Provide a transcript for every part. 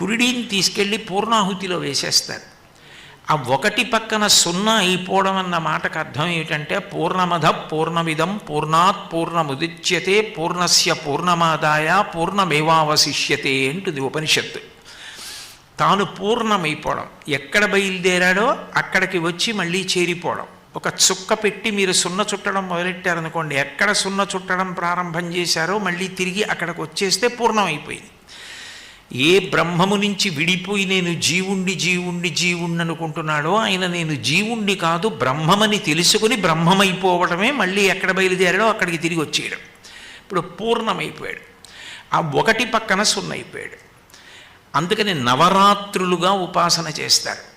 కురిడిని తీసుకెళ్ళి పూర్ణాహుతిలో వేసేస్తారు. ఆ ఒకటి పక్కన సున్నా అయిపోవడం అన్న మాటకు అర్థం ఏమిటంటే పూర్ణమధ పూర్ణమిదం పూర్ణాత్ పూర్ణముదిచ్యతే పూర్ణస్య పూర్ణమాదాయ పూర్ణమేవావశిష్యతే అంటుంది ఉపనిషత్తు. తాను పూర్ణమైపోవడం. ఎక్కడ బయలుదేరాడో అక్కడికి వచ్చి మళ్ళీ చేరిపోవడం. ఒక చుక్క పెట్టి మీరు సున్న చుట్టడం మొదలెట్టారనుకోండి ఎక్కడ సున్న చుట్టడం ప్రారంభం చేశారో మళ్ళీ తిరిగి అక్కడికి వచ్చేస్తే పూర్ణమైపోయింది. ఏ బ్రహ్మము నుంచి విడిపోయి నేను జీవుండి జీవుండి జీవుణ్ణి అనుకుంటున్నాడో ఆయన నేను జీవుండి కాదు బ్రహ్మమని తెలుసుకుని బ్రహ్మమైపోవడమే మళ్ళీ ఎక్కడ బయలుదేరాడో అక్కడికి తిరిగి వచ్చేయడం. ఇప్పుడు పూర్ణమైపోయాడు. ఆ ఒకటి పక్కన సున్నైపోయాడు. అందుకని నవరాత్రులుగా ఉపాసన చేస్తారు.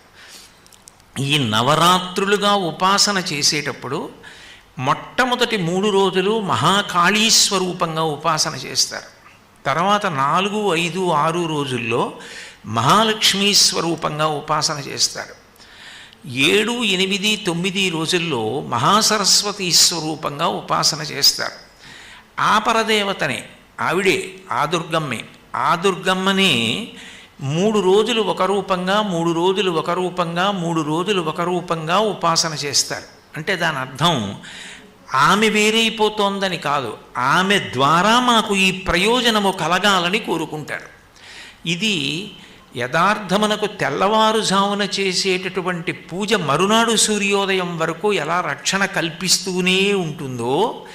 ఈ నవరాత్రులుగా ఉపాసన చేసేటప్పుడు మొట్టమొదటి మూడు రోజులు మహాకాళీ స్వరూపంగా ఉపాసన చేస్తారు. తర్వాత నాలుగు ఐదు ఆరు రోజుల్లో మహాలక్ష్మీ స్వరూపంగా ఉపాసన చేస్తారు. ఏడు ఎనిమిది తొమ్మిది రోజుల్లో మహాసరస్వతి స్వరూపంగా ఉపాసన చేస్తారు. ఆ పరదేవతనే ఆవిడే ఆ దుర్గమ్మే. ఆ దుర్గమ్మనే మూడు రోజులు ఒక రూపంగా మూడు రోజులు ఒక రూపంగా మూడు రోజులు ఒక రూపంగా ఉపాసన చేస్తారు. అంటే దాని అర్థం ఆమె వేరైపోతోందని కాదు ఆమె ద్వారా మాకు ఈ ప్రయోజనము కలగాలని కోరుకుంటాడు. ఇది యథార్థమునకు తెల్లవారుజామున చేసేటటువంటి పూజ మరునాడు సూర్యోదయం వరకు ఎలా రక్షణ కల్పిస్తూనే ఉంటుందో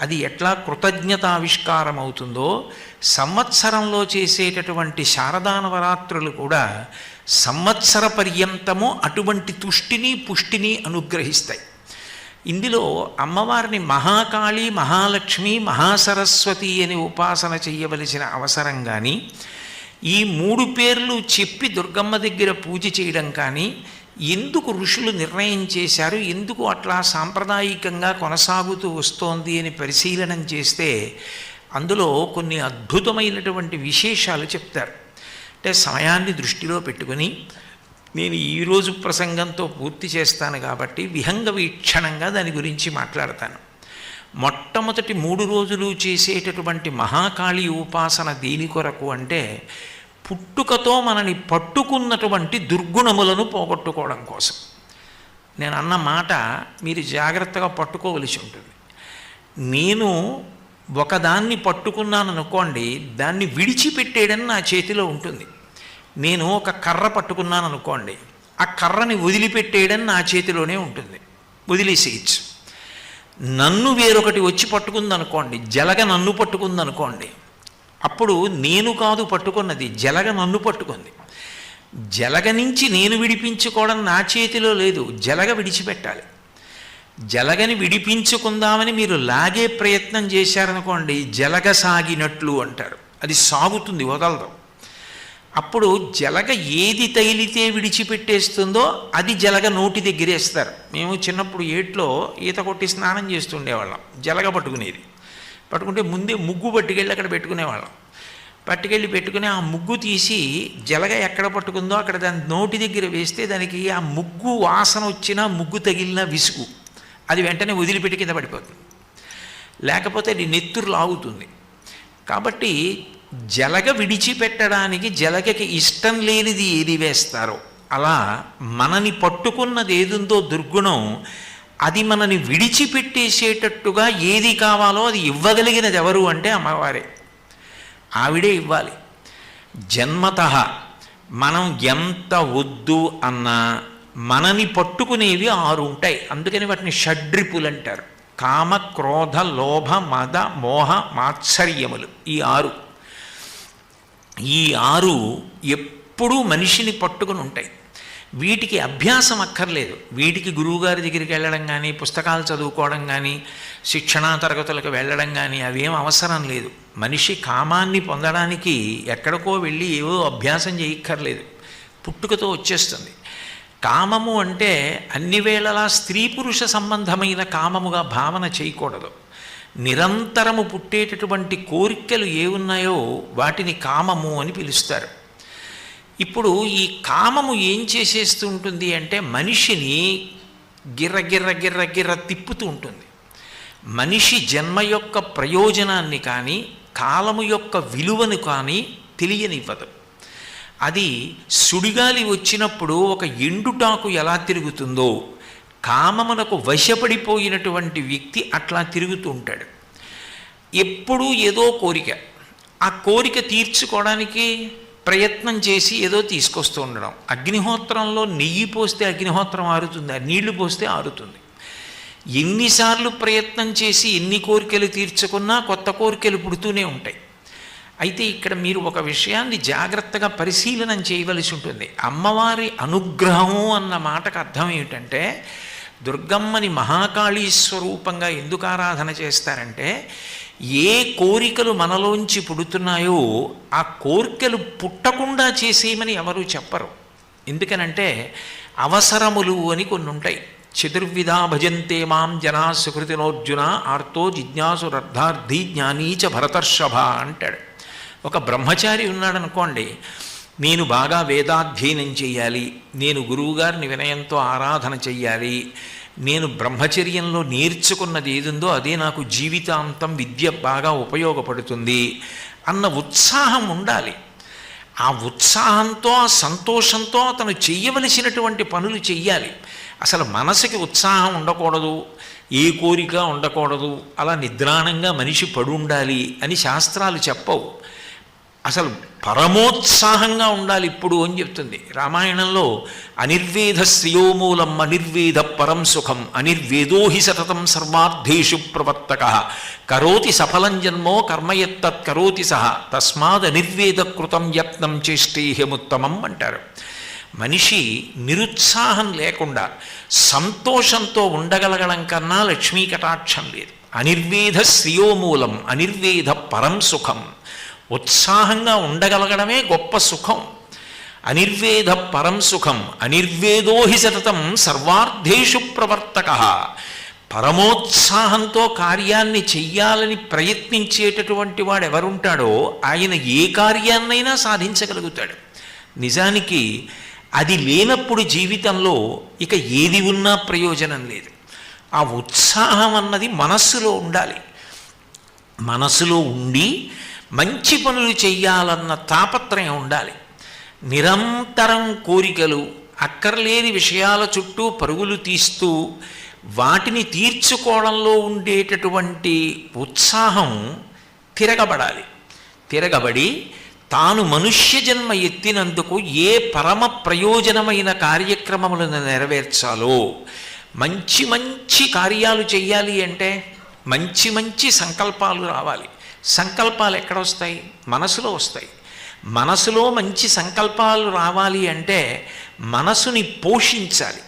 అది ఎట్లా కృతజ్ఞతావిష్కారం అవుతుందో సంవత్సరంలో చేసేటటువంటి శారదా నవరాత్రులు కూడా సంవత్సర పర్యంతము అటువంటి తుష్టిని పుష్టిని అనుగ్రహిస్తాయి. ఇందులో అమ్మవారిని మహాకాళి మహాలక్ష్మి మహాసరస్వతి అని ఉపాసన చేయవలసిన అవసరం కానీ ఈ మూడు పేర్లు చెప్పి దుర్గమ్మ దగ్గర పూజ చేయడం కానీ ఎందుకు ఋషులు నిర్ణయం చేశారు ఎందుకు అట్లా సాంప్రదాయికంగా కొనసాగుతూ వస్తోంది అని పరిశీలనం చేస్తే అందులో కొన్ని అద్భుతమైనటువంటి విశేషాలు చెప్తారు. అంటే సమయాన్ని దృష్టిలో పెట్టుకుని నేను ఈరోజు ప్రసంగంతో పూర్తి చేస్తాను కాబట్టి విహంగ వీక్షణంగా దాని గురించి మాట్లాడతాను. మొట్టమొదటి మూడు రోజులు చేసేటటువంటి మహాకాళి ఉపాసన దేని కొరకు అంటే పుట్టుకతో మనని పట్టుకున్నటువంటి దుర్గుణములను పోగొట్టుకోవడం కోసం. నేను అన్న మాట మీరు జాగ్రత్తగా పట్టుకోవలసి ఉంటుంది. నేను ఒకదాన్ని పట్టుకున్నాను అనుకోండి దాన్ని విడిచిపెట్టేయడం నా చేతిలో ఉంటుంది. నేను ఒక కర్ర పట్టుకున్నాను అనుకోండి ఆ కర్రని వదిలిపెట్టేయడం నా చేతిలోనే ఉంటుంది. వదిలేసేయచ్చు నన్ను వేరొకటి వచ్చి పట్టుకుందనుకోండి జలగ నన్ను పట్టుకుందనుకోండి అప్పుడు నేను కాదు పట్టుకున్నది జలగ నన్ను పట్టుకుంది. జలగ నుంచి నేను విడిపించుకోవడం నా చేతిలో లేదు జలగ విడిచిపెట్టాలి. జలగని విడిపించుకుందామని మీరు లాగే ప్రయత్నం చేశారనుకోండి జలగ సాగినట్లు అంటారు. అది సాగుతుంది వదలదు అప్పుడు జలగ ఏది తగిలితే విడిచిపెట్టేస్తుందో అది జలగ నోటి దగ్గరేస్తారు మేము చిన్నప్పుడు ఏట్లో ఈత కొట్టి స్నానం చేస్తుండేవాళ్ళం జలగ పట్టుకునేది. పట్టుకుంటే ముందే ముగ్గు పట్టుకెళ్ళి అక్కడ పెట్టుకునేవాళ్ళం. పట్టుకెళ్ళి పెట్టుకుని ఆ ముగ్గు తీసి జలగ ఎక్కడ పట్టుకుందో అక్కడ దాని నోటి దగ్గర వేస్తే దానికి ఆ ముగ్గు వాసన వచ్చినా ముగ్గు తగిలిన విసుగు. అది వెంటనే వదిలిపెట్టి కింద పడిపోతుంది. లేకపోతే అది నెత్తురు లాగుతుంది. కాబట్టి జలగ విడిచిపెట్టడానికి జలగకి ఇష్టం లేనిది ఏది వేస్తారో అలా మనని పట్టుకున్నది ఏదుందో దుర్గుణం అది మనని విడిచిపెట్టేసేటట్టుగా ఏది కావాలో అది ఇవ్వగలిగినది ఎవరు అంటే అమ్మవారే. ఆవిడే ఇవ్వాలి. జన్మత మనం ఎంత వద్దు అన్నా మనని పట్టుకునేవి ఆరు ఉంటాయి. అందుకని వాటిని షడ్రిపులు అంటారు కామ క్రోధ లోభ మద మోహ మాత్సర్యములు ఈ ఆరు. ఈ ఆరు ఎప్పుడూ మనిషిని పట్టుకుని ఉంటాయి. వీటికి అభ్యాసం అక్కర్లేదు. వీటికి గురువుగారి దగ్గరికి వెళ్ళడం కానీ పుస్తకాలు చదువుకోవడం కానీ శిక్షణా తరగతులకు వెళ్ళడం కానీ అవేం అవసరం లేదు. మనిషి కామాన్ని పొందడానికి ఎక్కడికో వెళ్ళి ఏవో అభ్యాసం చేయక్కర్లేదు. పుట్టుకతో వచ్చేస్తుంది. కామము అంటే అన్ని వేళలా స్త్రీ పురుష సంబంధమైన కామముగా భావన చేయకూడదు. నిరంతరము పుట్టేటటువంటి కోరికలు ఏ ఉన్నాయో వాటిని కామము అని పిలుస్తారు. ఇప్పుడు ఈ కామము ఏం చేసేస్తూ ఉంటుంది అంటే మనిషిని గిర్ర గిర్ర గిర్ర గిర్ర తిప్పుతూ ఉంటుంది. మనిషి జన్మ యొక్క ప్రయోజనాన్ని కానీ కాలము యొక్క విలువను కానీ తెలియనివ్వదు. అది సుడిగాలి వచ్చినప్పుడు ఒక ఎండుటాకు ఎలా తిరుగుతుందో కామమునకు వశపడిపోయినటువంటి వ్యక్తి అట్లా తిరుగుతూ ఉంటాడు. ఎప్పుడూ ఏదో కోరిక. ఆ కోరిక తీర్చుకోవడానికి ప్రయత్నం చేసి ఏదో తీసుకొస్తూ ఉండడం. అగ్నిహోత్రంలో నెయ్యి పోస్తే అగ్నిహోత్రం ఆరుతుంది ఆ నీళ్ళు పోస్తే ఆరుతుంది. ఎన్నిసార్లు ప్రయత్నం చేసి ఎన్ని కోరికలు తీర్చుకున్నా కొత్త కోరికలు పుడుతూనే ఉంటాయి. అయితే ఇక్కడ మీరు ఒక విషయాన్ని జాగ్రత్తగా పరిశీలనం చేయవలసి ఉంటుంది. అమ్మవారి అనుగ్రహము అన్న మాటకు అర్థం ఏమిటంటే దుర్గమ్మని మహాకాళీ స్వరూపంగా ఎందుకు ఆరాధన చేస్తారంటే ఏ కోరికలు మనలోంచి పుడుతున్నాయో ఆ కోరికలు పుట్టకుండా చేసేయమని ఎవరు చెప్పరు. ఎందుకనంటే అవసరములు అని కొన్ని ఉంటాయి చతుర్విధా భజంతే మాం జనా సుకృతినోర్జున ఆర్తో జిజ్ఞాసురర్థార్థి జ్ఞానీచ భరతర్షభ అంటాడు. ఒక బ్రహ్మచారి ఉన్నాడనుకోండి నేను బాగా వేదాధ్యయనం చేయాలి నేను గురువుగారిని వినయంతో ఆరాధన చెయ్యాలి నేను బ్రహ్మచర్యంలో నేర్చుకున్నది ఏదుందో అదే నాకు జీవితాంతం విద్య బాగా ఉపయోగపడుతుంది అన్న ఉత్సాహం ఉండాలి. ఆ ఉత్సాహంతో ఆ సంతోషంతో అతను చెయ్యవలసినటువంటి పనులు చెయ్యాలి. అసలు మనసుకి ఉత్సాహం ఉండకూడదు ఏ కోరిక ఉండకూడదు అలా నిద్రాణంగా మనిషి పడుండాలి అని శాస్త్రాలు చెప్పవు. అసలు పరమోత్సాహంగా ఉండాలి ఇప్పుడు అని చెప్తుంది. రామాయణంలో అనిర్వేద శ్రియోమూలం అనిర్వేద పరం సుఖం అనిర్వేదో హి సతతం సర్వార్థేషు ప్రవర్తక. కరోతి సఫలం జన్మో కర్మయత్తత్ కరోతి సహ. తస్మాద్ అనిర్వేద కృతం యత్నం చేష్టేహ్యముత్తమం అంటారు. మనిషి నిరుత్సాహం లేకుండా సంతోషంతో ఉండగలగడం కన్నా లక్ష్మీ కటాక్షం లేదు. అనిర్వేద శ్రియోమూలం అనిర్వేద పరం సుఖం ఉత్సాహంగా ఉండగలగడమే గొప్ప సుఖం. అనిర్వేద పరం సుఖం అనిర్వేదోహి సతతం సర్వార్థేషు ప్రవర్తక. పరమోత్సాహంతో కార్యాన్ని చెయ్యాలని ప్రయత్నించేటటువంటి వాడు ఎవరుంటాడో ఆయన ఏ కార్యాన్నైనా సాధించగలుగుతాడు. నిజానికి అది లేనప్పుడు జీవితంలో ఇక ఏది ఉన్నా ప్రయోజనం లేదు. ఆ ఉత్సాహం అన్నది మనస్సులో ఉండాలి. మనసులో ఉండి మంచి పనులు చెయ్యాలన్న తాపత్రయం ఉండాలి. నిరంతరం కోరికలు అక్కర్లేని విషయాల చుట్టూ పరుగులు తీస్తూ వాటిని తీర్చుకోవడంలో ఉండేటటువంటి ఉత్సాహం తిరగబడాలి. తిరగబడి తాను మనుష్య జన్మ ఎత్తినందుకు ఏ పరమ ప్రయోజనమైన కార్యక్రమములను నెరవేర్చాలో మంచి మంచి కార్యాలు చెయ్యాలి అంటే మంచి మంచి సంకల్పాలు రావాలి. సంకల్పాలు ఎక్కడ వస్తాయి? మనసులో వస్తాయి. మనసులో మంచి సంకల్పాలు రావాలి అంటే మనసుని పోషించాలి.